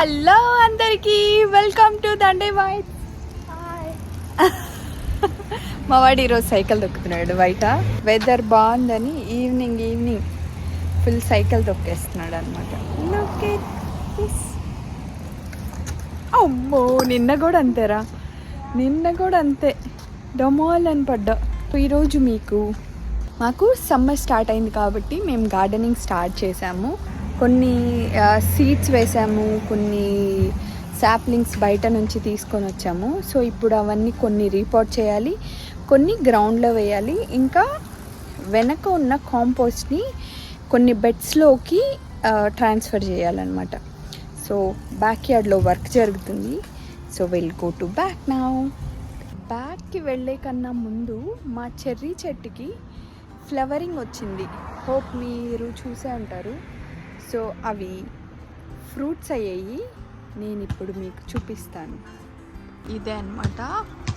Hello అందరికి welcome to Dande bye మా వాడు ఈరోజు సైకిల్ తొక్కుతున్నాడు బయట. వెదర్ బాగుందని ఈవినింగ్ ఈవినింగ్ ఫుల్ సైకిల్ తొక్కేస్తున్నాడు అనమాట అమ్మో నిన్న కూడా అంతేరా. నిన్న కూడా అంతే. డొమాల్ అని పడ్డా ఈరోజు మీకు? మాకు సమ్మర్ స్టార్ట్ అయింది కాబట్టి మేము గార్డెనింగ్ స్టార్ట్ చేసాము. కొన్ని సీడ్స్ వేసాము కొన్ని సాప్లింగ్స్ బయట నుంచి తీసుకొని వచ్చాము. సో ఇప్పుడు అవన్నీ కొన్ని రీపోర్ట్ చేయాలి కొన్ని గ్రౌండ్లో వేయాలి. ఇంకా వెనక ఉన్న కాంపోస్ట్ని కొన్ని బెడ్స్లోకి ట్రాన్స్ఫర్ చేయాలన్నమాట. సో బ్యాక్ యార్డ్లో వర్క్ జరుగుతుంది. So will go to back నా బ్యాక్కి వెళ్ళే కన్నా ముందు మా చెర్రీ చెట్టుకి ఫ్లవరింగ్ వచ్చింది. హోప్ మీరు చూసే ఉంటారు. సో అవి ఫ్రూట్స్ అయ్యాయి. నేను ఇప్పుడు మీకు చూపిస్తాను. ఇదే అనమాట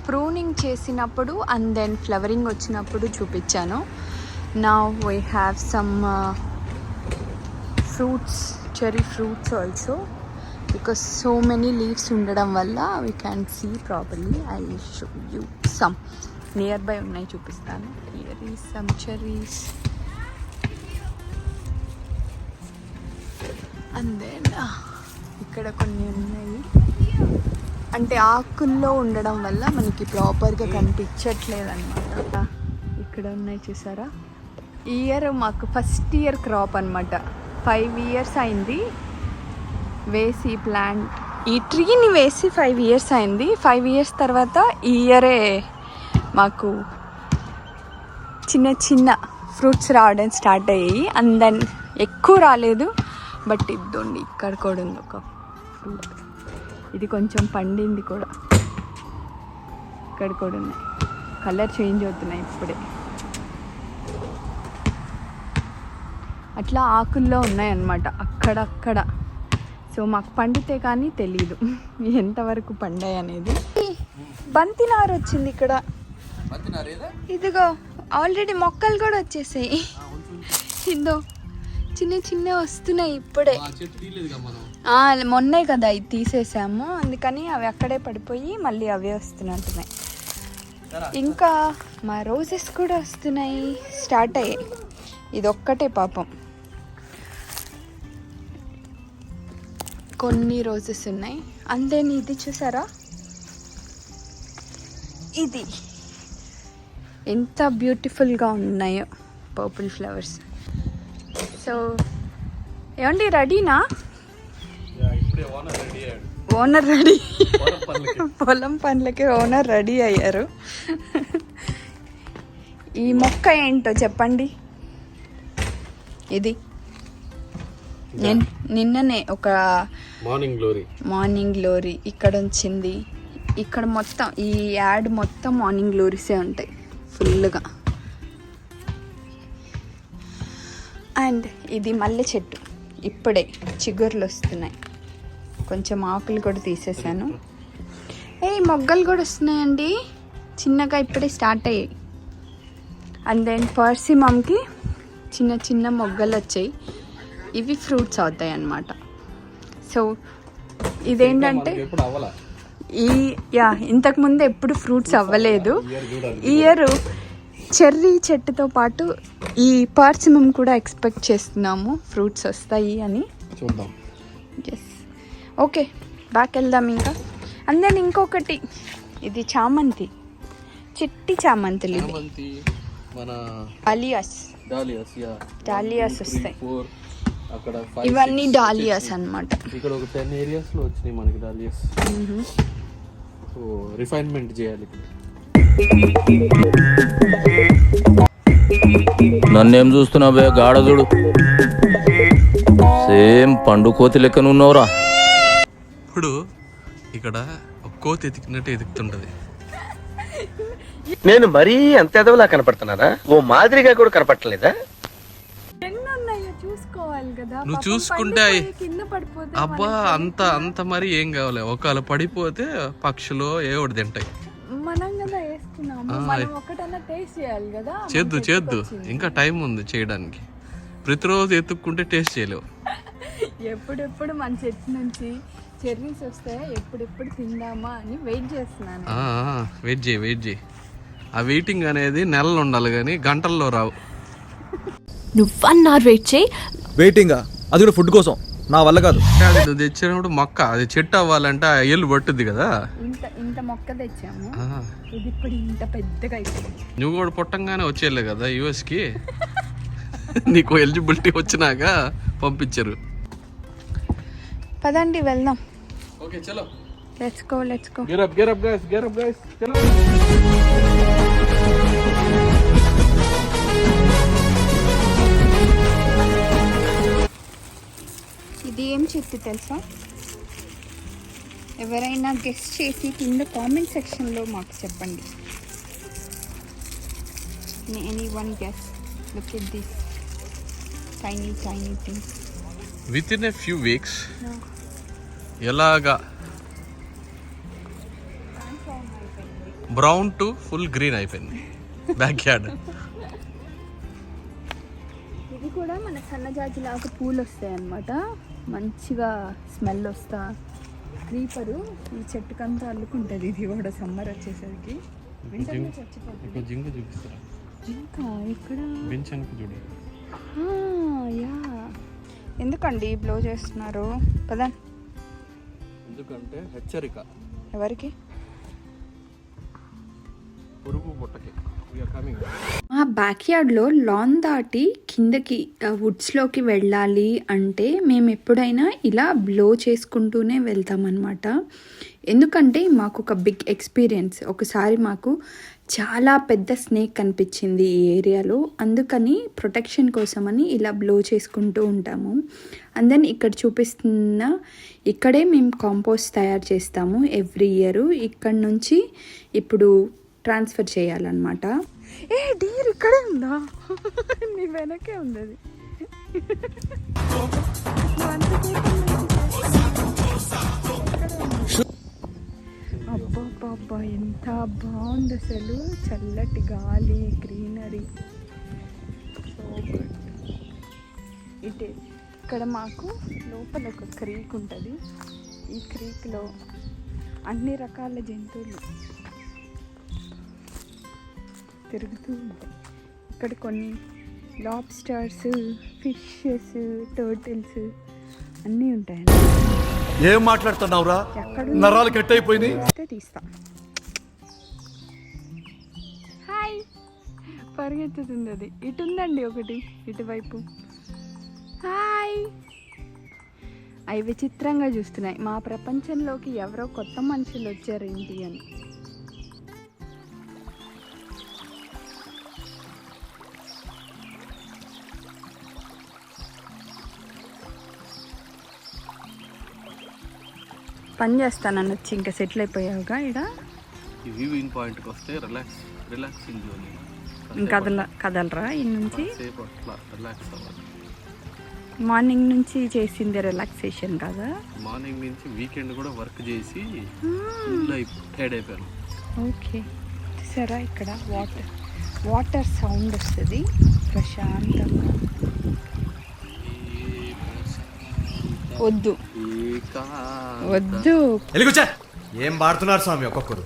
ప్రూనింగ్ చేసినప్పుడు అండ్ దెన్ ఫ్లవరింగ్ వచ్చినప్పుడు చూపించాను. నా we have some fruits cherry fruits also because so many leaves ఉండడం వల్ల we can see properly I show you some nearby ఉన్నాయి చూపిస్తాను. హియర్ ఈ సమ్ చెరీస్ అండ్ దెన్ ఇక్కడ కొన్ని ఉన్నాయి. అంటే ఆకుల్లో ఉండడం వల్ల మనకి ప్రాపర్గా కనిపించట్లేదు అనమాట ఇక్కడ ఉన్నాయి చూసారా? ఇయర్ మాకు ఫస్ట్ ఇయర్ క్రాప్ అనమాట ఫైవ్ ఇయర్స్ అయింది. వేసి ప్లాంట్ ఈ ట్రీని వేసి ఫైవ్ ఇయర్స్ అయింది. ఫైవ్ ఇయర్స్ తర్వాత ఈ ఇయరే మాకు చిన్న చిన్న ఫ్రూట్స్ రావడం స్టార్ట్ అయ్యాయి. అండ్ దెన్ ఎక్కువ రాలేదు. బట్ ఇద్దండి ఇక్కడ కూడా ఉంది ఒక ఫ్రూట్ ఇది కొంచెం పండింది కూడా. ఇక్కడ కూడా ఉన్నాయి. కలర్ చేంజ్ అవుతున్నాయి ఇప్పుడే. అట్లా ఆకుల్లో ఉన్నాయన్నమాట అక్కడక్కడ. సో మాకు పండితే కానీ తెలీదు. ఎంతవరకు పండాయి అనేది. బంతి నారు వచ్చింది ఇక్కడ. ఇదిగో ఆల్రెడీ మొక్కలు కూడా వచ్చేసాయి. ఇదో. చిన్న చిన్న వస్తున్నాయి ఇప్పుడే. మొన్నే కదా ఇది తీసేసాము. అందుకని అవి అక్కడే పడిపోయి మళ్ళీ అవే వస్తున్నట్టున్నాయి. ఇంకా మా రోజెస్ కూడా వస్తున్నాయి. స్టార్ట్ అయ్యాయి. ఇది ఒక్కటే పాపం. కొన్ని రోజెస్ ఉన్నాయి. అంతేని ఇది చూసారా? ఇది. ఎంత బ్యూటిఫుల్గా ఉన్నాయో. పర్పుల్ ఫ్లవర్స్ సో ఏమండి రెడీనా? ఓనర్ రెడీ పొలం పనులకి. ఓనర్ రెడీ అయ్యారు. ఈ మొక్క ఏంటో చెప్పండి. ఇది. నిన్- నిన్ననే ఒక మార్నింగ్ గ్లోరీ. మార్నింగ్ గ్లోరీ ఇక్కడ వచ్చింది ఇక్కడ మొత్తం ఈ యాడ్ మొత్తం మార్నింగ్ గ్లోరీసే ఉంటాయి ఫుల్గా అండ్ ఇది మల్లె చెట్టు. ఇప్పుడే చిగుర్లు వస్తున్నాయి. కొంచెం ఆకులు కూడా తీసేసాను. ఏ మొగ్గలు కూడా వస్తున్నాయండి. చిన్నగా ఇప్పుడే స్టార్ట్ అయ్యాయి. అండ్ దెన్ పర్సిమమ్కి చిన్న చిన్న మొగ్గలు వచ్చాయి. ఇవి ఫ్రూట్స్ అవుతాయి అన్నమాట. సో ఇదేంటంటే ఈ యా ఇంతకు ముందు ఎప్పుడు ఫ్రూట్స్ అవ్వలేదు. ఇయర్ చెర్రీ చెట్టుతో పాటు ఈ పర్సిమం కూడా ఎక్స్పెక్ట్ చేస్తున్నాము. ఫ్రూట్స్ వస్తాయి అని. చూద్దాం. ఎస్ ఓకే బ్యాక్ వెళ్దాం ఇంకా. అందరం ఇంకొకటి ఇది చామంతి. చిట్టి చామంతులు మన డాలియాస్ డాలియాస్ యా డాలియాస్ వస్తాయి. అక్కడ ఇవన్నీ డాలియాస్ అన్నమాట. ఇక్కడ ఒక టెన్ ఏరియాస్లో వచ్చినాయి మనకి డాలియాస్ సో రిఫైన్మెంట్ చేయాలి ఇప్పుడు నన్నేం చూస్తున్నావే గాఢదుడు సేమ్ పండు కోతి లెక్కన ఉన్నావురా. ఇప్పుడు ఇక్కడ ఒక కోతి ఎతికినట్టు ఎదుగుతుంటది నేను మరీ అంత ఎదవలా కనపడుతున్నారా ఓ మాదిరిగా కూడా కనపడలేదా నువ్వు చూసుకుంటే అబ్బా అంత అంత మరి ఏం కావాలి? ఒకవేళ పడిపోతే పక్షులు ఏ ఒకటి తింటాయి. చేద్దు చేద్దు. ఇంకా టైం ఉంది చేయడానికి. ప్రతిరోజు ఎత్తుక్కుంటే టేస్ట్ చేయలేవు. ఎప్పుడెప్పుడు మన చెట్టు నుంచి చెర్రీస్ వస్తే ఎప్పుడెప్పుడు తిందామా అని వెయిట్ చేస్తున్నాను. వెయిట్ చేయి వెయిట్ చేయి. ఆ వెయిటింగ్ అనేది నెలలు ఉండాలి కానీ గంటల్లో రావు. నువ్వు వన్ అవర్ వెయిట్ చేయి. వెయిటింగా అది కూడా ఫుడ్ కోసం. నా వల్ల కాదు. తెచ్చినప్పుడు మొక్క అది చెట్టు అవ్వాలంటే ఆ ఎల్లు పట్టుద్ది కదా. ఇంత ఇంత మొక్క తెచ్చాము. ఇది ఇప్పుడు ఇంత పెద్దగా అయిపోయింది. నువ్వు కూడా పుట్టంగానే వచ్చేయలే కదా యూఎస్కి? నీకు ఎలిజిబిలిటీ వచ్చినాక పంపించారు. పదండి వెళ్దాం. ఓకే చలో. Let's go let's go get up get up guys get up guys చలో ఇది ఏం చెట్టు తెలుసా? ఎవరైనా గెస్ట్ చేసి కింద కామెంట్ సెక్షన్లో మాకు చెప్పండి. Anyone guess look at this tiny tiny thing within a few weeks ఎలాగా బ్రౌన్ టు ఫుల్ గ్రీన్ అయిపోయింది. బ్యాక్ యార్డ్ ఇది కూడా మన సన్నజాజి లాగా పూలు వస్తాయి అన్నమాట మంచిగా స్మెల్ వస్తా. క్రీపరు ఈ చెట్టుకంతా అల్లుకుంటుంది. ఇది కూడా సమ్మర్ వచ్చేసరికి. వింటర్లో చచ్చిపోతుంది. జింక చూపిస్తారా? ఇక్కడ బెంచ్ అనుకు చూడు. ఆ, యా. ఎందుకండి బ్లో చేస్తున్నారు? పదా. ఎందుకంటే హెచ్చరిక. ఎవరికి? పురుగు కమింగ్ మా బ్యాక్యార్డ్లో లాన్ దాటి కిందకి వుడ్స్లోకి వెళ్ళాలి అంటే మేము ఎప్పుడైనా ఇలా బ్లో చేసుకుంటూనే వెళ్తామన్నమాట. ఎందుకంటే మాకు ఒక బిగ్ ఎక్స్పీరియన్స్ ఒకసారి మాకు చాలా పెద్ద స్నేక్ కనిపించింది ఈ ఏరియాలో. అందుకని ప్రొటెక్షన్ కోసమని ఇలా బ్లో చేసుకుంటూ ఉంటాము. అండ్ దెన్ ఇక్కడ చూపిస్తున్న ఇక్కడే మేము కాంపోస్ట్ తయారు చేస్తాము ఎవ్రీ ఇయర్ ఇక్కడ నుంచి ఇప్పుడు ట్రాన్స్ఫర్ చేయాలన్నమాట. ఏ డీర్ ఇక్కడే ఉందా? నీ వెనకే ఉంది అది అబ్బా ఎంత బాగుంది అసలు. చల్లటి గాలి గ్రీనరీ. సో గుడ్ ఇటే ఇక్కడ మాకు లోపల ఒక క్రీక్ ఉంటుంది. ఈ క్రీక్లో అన్ని రకాల జంతువులు తిరుగుతూ ఉంటాయి ఇక్కడ కొన్ని లాబ్స్టర్స్ ఫిషెస్ టర్టిల్స్ అన్నీ ఉంటాయి ఏం మాట్లాడుతున్నావురా? ఎక్కడ నరాలు కట్ అయిపోయినాయి తీస్తే. తీస్తా హాయ్ పరిగెత్తుతుంది అది. ఇటు ఉందండి ఒకటి ఇటువైపు. హాయ్ అవి విచిత్రంగా చూస్తున్నాయి. మా ప్రపంచంలోకి ఎవరో కొత్త మనుషులు వచ్చారు ఏంటి అని. పని చేస్తానని వచ్చి ఇంకా సెటిల్ అయిపోయావుగా ఇడ ఈ వ్యూవింగ్ పాయింట్కి వస్తే రిలాక్స్ రిలాక్సింగ్ జోన్ ఇంకా కదల కదలరా ఈ నుంచి? రిలాక్స్ అవ్వాలి. మార్నింగ్ నుంచి చేసింది రిలాక్సేషన్ కదా? మార్నింగ్ నుంచి వీకెండ్ కూడా వర్క్ చేసి టైర్డ్ అయిపోయాను. ఓకే. చూసారా ఇక్కడ వాటర్ వాటర్ సౌండ్ వస్తుంది. ప్రశాంతంగా. వద్దు. వద్దు. ఏం పాడుతున్నారు స్వామి ఒక్కొక్కరు?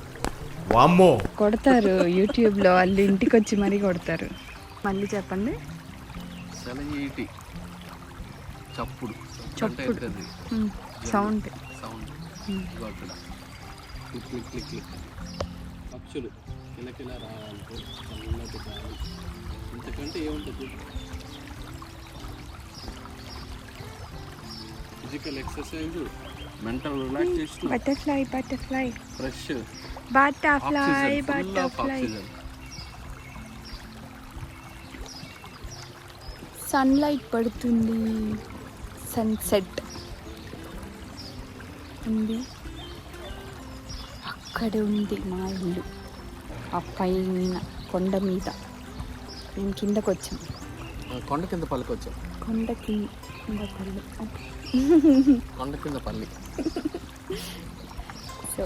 వామ్మో. కొడతారు యూట్యూబ్లో వాళ్ళు ఇంటికి వచ్చి మరీ కొడతారు. మళ్ళీ చెప్పండి. సెలయేటి. చప్పుడు. చప్పుడు. సౌండ్. సౌండ్. అక్కడ క్లిక్ క్లిక్ క్లిక్ క్లిక్. పక్షులు కిలకిల చల్లటి గాలి ఇంతకంటే ఏముంటుంది? Physical exercise mental relaxation butterfly butterfly fresh. Butterfly butterfly sunlight పడుతుంది. సన్సెట్ ఉంది. అక్కడ ఉంది మా ఇల్లు. ఆ పైన కొండ మీద. మేము కిందకు వచ్చాం కొండ కింద పల్లికి వచ్చాం కొండ కింద కొండ కింద పల్లి సో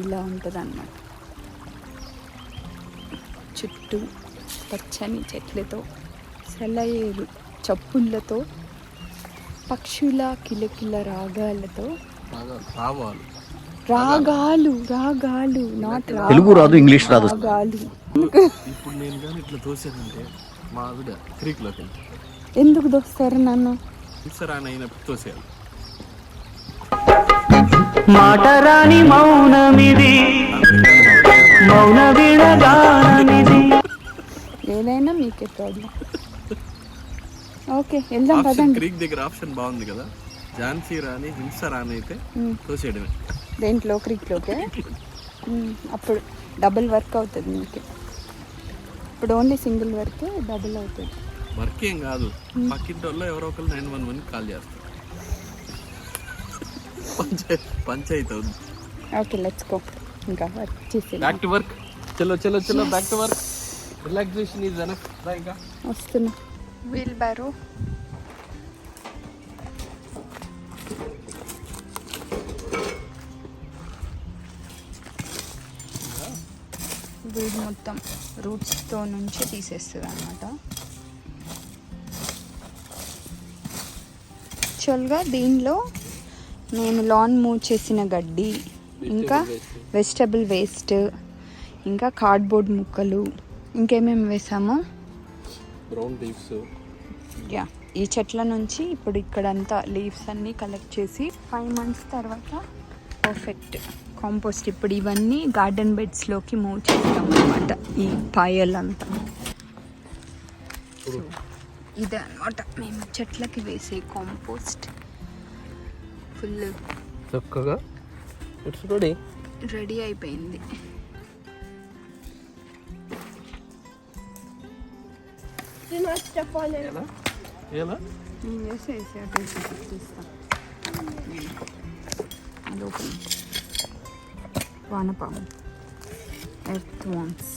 ఇలా ఉంటుంది అన్నమాట చుట్టూ పచ్చని చెట్లతో సెలయేరు చప్పుళ్ళతో పక్షుల కిలకిల రాగాలతో. రాగాలు. రాగాలు నాట్ తెలుగు రాదు ఇంగ్లీష్ రాదు రాగాలు. ఇప్పుడు నేను కానీ ఇట్లా తోసానంటే మా ఆవిడ క్రీక్లోకి వెళ్తాను ఎందుకు దోస్తారు నన్ను? అయినప్పుడు తోసేయాలి. మాటరాని మౌనమిది మౌన విడగానమిది. ఏదైనా మీకే ప్రాబ్లం ఓకే వెళ్దాం పదండి. క్రీక్ దగ్గర ఆప్షన్ బాగుంది కదా? ఝాన్సీ రాణి హింస రాణి అయితే. తోసేయడమే. దేంట్లో? క్రిక్లోకే. అప్పుడు డబుల్ వర్క్ అవుతుంది మీకు. ఇప్పుడు ఓన్లీ సింగిల్ వర్క్ డబుల్ అవుతుంది. వర్క్ ఏం కాదు. పక్కింటి వాళ్ళు ఎవరో ఒకరు నైన్ వన్ వన్ కాల్ చేస్తారు. పంచాయతీ పంచాయతీ అవుతుంది ఓకే లెట్స్ గో ఇంకా వర్క్ చేసి బ్యాక్ టు వర్క్ చలో చలో చలో back to work relaxation is enough ఇంకా వస్తున్నా. వీల్ బ్యారో వీడ్ మొత్తం రూట్స్తో నుంచి తీసేస్తుంది అనమాట యాక్చువల్గా దీనిలో నేను లాన్ మూవ్ చేసిన గడ్డి ఇంకా వెజిటబుల్ వేస్ట్ ఇంకా కార్డ్బోర్డ్ ముక్కలు ఇంకేమేమి వేసామో? బ్రౌన్ లీవ్స్ యా ఈ చెట్ల నుంచి ఇప్పుడు ఇక్కడంతా లీవ్స్ అన్నీ కలెక్ట్ చేసి ఫైవ్ మంత్స్ తర్వాత పర్ఫెక్ట్ కాంపోస్ట్ ఇప్పుడు ఇవన్నీ గార్డెన్ బెడ్స్లోకి మూవ్ చేస్తాం అనమాట ఈ పాయలంతా. ఇదే అనమాట మేము చెట్లకి వేసే కాంపోస్ట్ ఫుల్ చక్కగా. ఇట్స్ రెడీ రెడీ అయిపోయింది. వానపాము. ఎర్త్ వాన్స్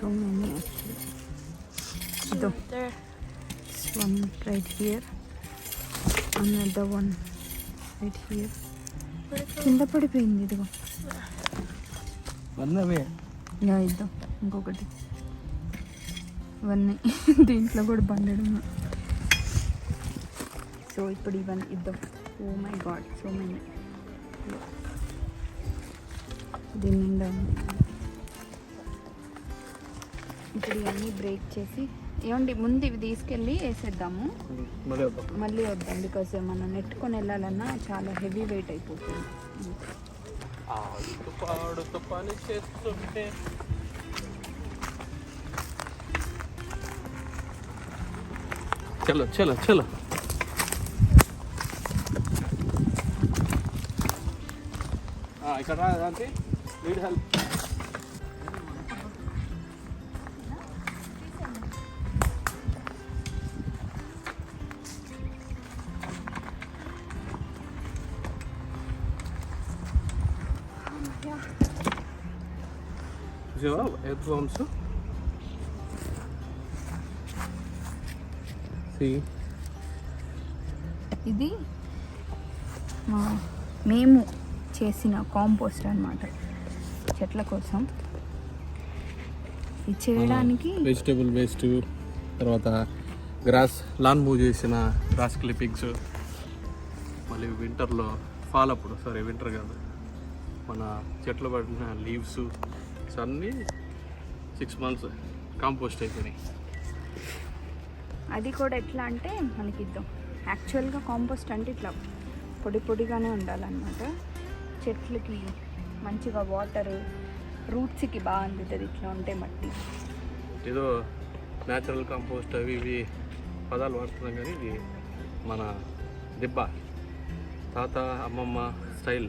సో మెనీ ఇదో one right here another one right here కింద పడిపోయింది ఇదిగో. వన్నవే యా ఇద్దాం ఇంకొకటి. ఇవన్నీ. దీంట్లో కూడా బండడం సో ఇప్పుడు ఇవన్నీ ఇద్దాం. Oh my God so many దీని నిండా. ఇప్పుడు ఇవన్నీ బ్రేక్ చేసి ఏమండి ముందు ఇవి తీసుకెళ్ళి వేసేద్దాము. మళ్ళీ వద్దాం? బికాస్ మనం నెట్టుకొని వెళ్ళాలన్నా చాలా హెవీ వెయిట్ అయిపోతుంది. ఆడుతూ పాడుతూ పని చేస్తుంటే. చలో చలో చలో. ఇక్కడ నీడ్ హెల్ప్ చూసావా ఎర్త్ వామ్స్ సి ఇది మేము చేసిన కాంపోస్ట్ అన్నమాట. చెట్ల కోసం. ఇది చేయడానికి వెజిటేబుల్ వేస్ట్ తర్వాత గ్రాస్ లాన్ మూవ్ చేసిన గ్రాస్ క్లిప్పింగ్స్ మళ్ళీ వింటర్లో ఫాల్ అప్పుడు సారీ వింటర్ కాదు. మన చెట్లు పడిన లీవ్స్ అన్నీ సిక్స్ మంత్స్ కాంపోస్ట్ అయిపోయినాయి. అది కూడా ఎట్లా అంటే మనకి ఇద్దాం. యాక్చువల్గా కాంపోస్ట్ అంటే ఇట్లా పొడి పొడిగానే ఉండాలన్నమాట. చెట్లకి మంచిగా వాటర్ రూట్స్కి బాగా అందుతుంది ఇట్లా ఉంటే మట్టి. ఏదో న్యాచురల్ కాంపోస్ట్ అవి ఇవి పదాలు వాడుతున్నాం కానీ ఇది మన దిబ్బ తాత అమ్మమ్మ స్టైల్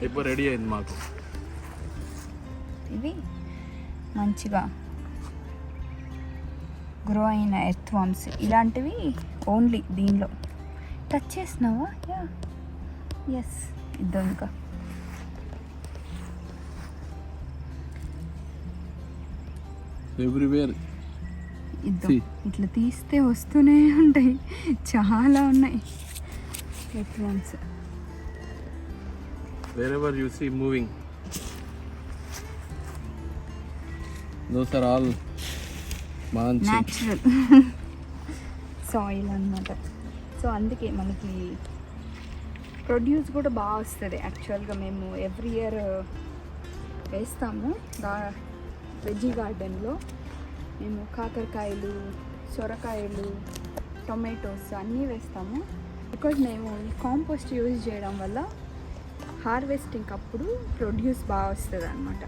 దిబ్బ రెడీ అయింది మాకు. ఇవి మంచిగా గ్రో అయిన ఎర్త్ వామ్స్ ఇలాంటివి ఓన్లీ దీనిలో. టచ్ చేసినావా? యా ఎస్ ఇద్దాం ఇంకా. ఎవ్రీవేర్. ఇట్లా తీస్తే వస్తూనే ఉంటాయి. చాలా ఉన్నాయి. Earthworms wherever you see moving. Those are all మంచి. న్యాచురల్ సాయిల్ అన్నమాట. సో అందుకే మనకి ప్రొడ్యూస్ కూడా బాగా వస్తుంది. యాక్చువల్గా మేము ఎవ్రీ ఇయర్ uh, వేస్తాము. గా వెజీ గార్డెన్లో మేము కాకరకాయలు సొరకాయలు టొమాటోస్ అన్నీ వేస్తాము. బికాజ్ మేము కాంపోస్ట్ యూజ్ చేయడం వల్ల హార్వెస్టింగ్ అప్పుడు ప్రొడ్యూస్ బాగా వస్తుంది అనమాట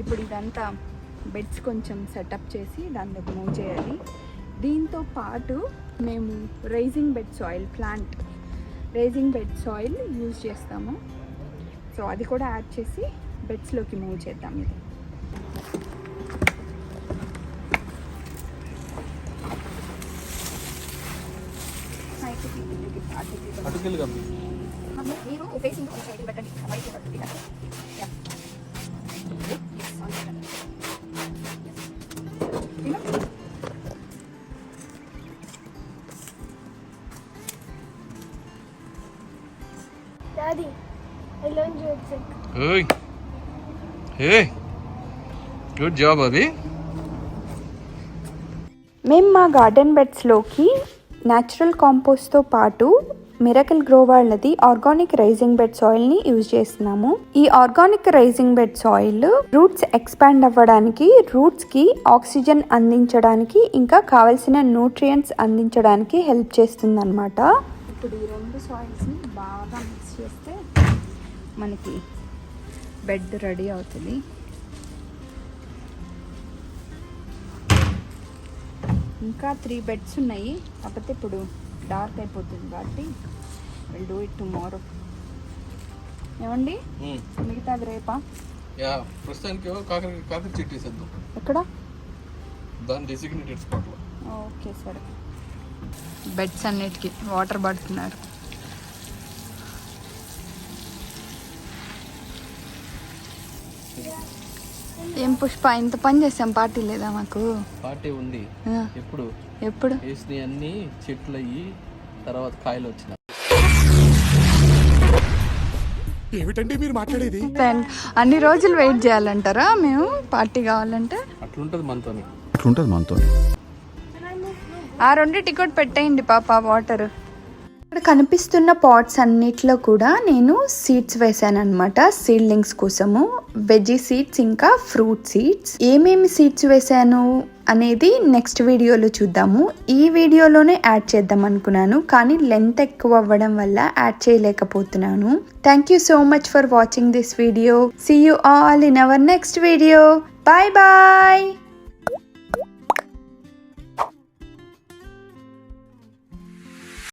ఇప్పుడు ఇదంతా బెడ్స్ కొంచెం సెటప్ చేసి దానిలోకి మూవ్ చేయాలి. దీంతో పాటు మేము raising bed soil plant raising bed soil use చేస్తాము. సో అది కూడా యాడ్ చేసి బెడ్స్లోకి మూవ్ చేద్దాం ఇది. మీరు ఫేసింగ్ పెట్టండి. ఓయ్ ఏ గుడ్ జాబ్ అభి మేము మా గార్డెన్ బెడ్స్లోకి న్యాచురల్ కాంపోస్ట్తో పాటు మిరకల్ గ్రో వాళ్ళది ఆర్గానిక్ రైజింగ్ బెడ్ సాయిల్ని యూజ్ చేస్తున్నాము. ఈ organic raising bed soil roots expand అవ్వడానికి రూట్స్కి ఆక్సిజన్ అందించడానికి ఇంకా కావలసిన న్యూట్రియంట్స్ అందించడానికి హెల్ప్ చేస్తుంది అనమాట ఇప్పుడు ఈ రెండు సాయిల్స్ని బాగా మిక్స్ చేస్తే మనకి బెడ్ రెడీ అవుతుంది. ఇంకా త్రీ బెడ్స్ ఉన్నాయి. కాకపోతే ఇప్పుడు డార్క్ అయిపోతుంది కాబట్టి విల్ డూ ఇట్ టుమారో ఏమండి? మిగతాది రేపా? యా ప్రస్తుతానికి కాకర కాకర చెట్టు వేసేద్దాం ఎక్కడ? దాని డెసిగ్నేటెడ్ స్పాట్లో ఓకే సరే. బెడ్స్ అన్నిటికీ. వాటర్ పడుతున్నారు ఏం పుష్ప? ఇంత పని చేసాం పార్టీ లేదా మాకు? పార్టీ ఉంది. ఎప్పుడు? ఎప్పుడు? వేసినవి అన్ని చెట్లు అయ్యి తర్వాత కాయలు వచ్చినాయి. Then అన్ని రోజులు వెయిట్ చేయాలంటారా? మేము పార్టీ కావాలంటే? అట్లుంటది మనతోని. అట్లుంటుంది మనతో ఆ రెండు టికెట్ పెట్టేయండి పాప వాటర్. ఇక్కడ కనిపిస్తున్న పాట్స్ అన్నిట్లో కూడా నేను సీడ్స్ వేసాను అనమాట సీడ్లింగ్స్ కోసము. వెజీ సీడ్స్ ఇంకా ఫ్రూట్ సీడ్స్. ఏమేమి సీడ్స్ వేసాను అనేది నెక్స్ట్ వీడియోలో చూద్దాము. ఈ వీడియోలోనే యాడ్ చేద్దాం అనుకున్నాను కానీ లెంత్ ఎక్కువ అవ్వడం వల్ల యాడ్ చేయలేకపోతున్నాను. Thank you so much for watching this video. See you all in our next video bye bye